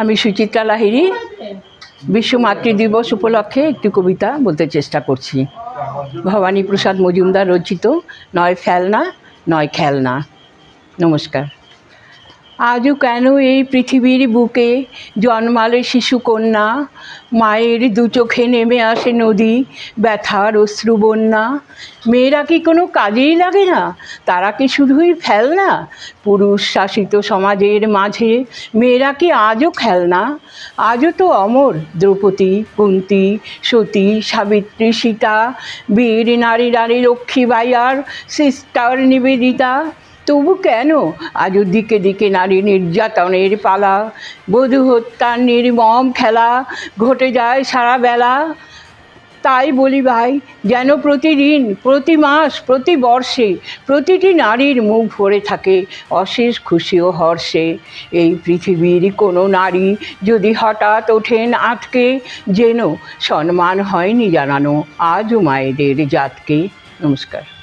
আমি সুচিত্রা লাহিড়ি বিশ্ব মাতৃ দিবস উপলক্ষে একটি কবিতা বলতে চেষ্টা করছি। ভবানী প্রসাদ মজুমদার রচিত, নয় ফেলনা, নয় খেলনা। নমস্কার। আজও কেন এই পৃথিবীর বুকে জন্মালে শিশু কন্যা মায়ের দু চোখে নেমে আসে নদী, ব্যথার অশ্রু বন্যা। মেয়েরা কি কোনো কাজেই লাগে না? তারা কি শুধুই ফেলনা পুরুষ শাসিত সমাজের মাঝে মেয়েরা কি আজও খেলনা? আজও তো অমর, দ্রৌপদী, কুন্তি, সতী, সাবিত্রী, সীতা, বীর, নারী নারী লক্ষ্মীবাই আর সিস্টার নিবেদিতা। তবু কেন? আজও দিকে দিকে নারী নির্যাতনের পালা, বধূ হত্যার নির্মম খেলা ঘটে যায় সারা বেলা। তাই বলি ভাই, যেন প্রতিদিন, প্রতি মাস, প্রতি বর্ষে প্রতিটি নারীর মুখ ভরে থাকে অশেষ খুশি ও হর্ষে। এই পৃথিবীর কোনো নারী যদি হঠাৎ ওঠেন আটকে যেন সম্মান হয়নি জানানো আজও মায়েদের জাতকে। নমস্কার।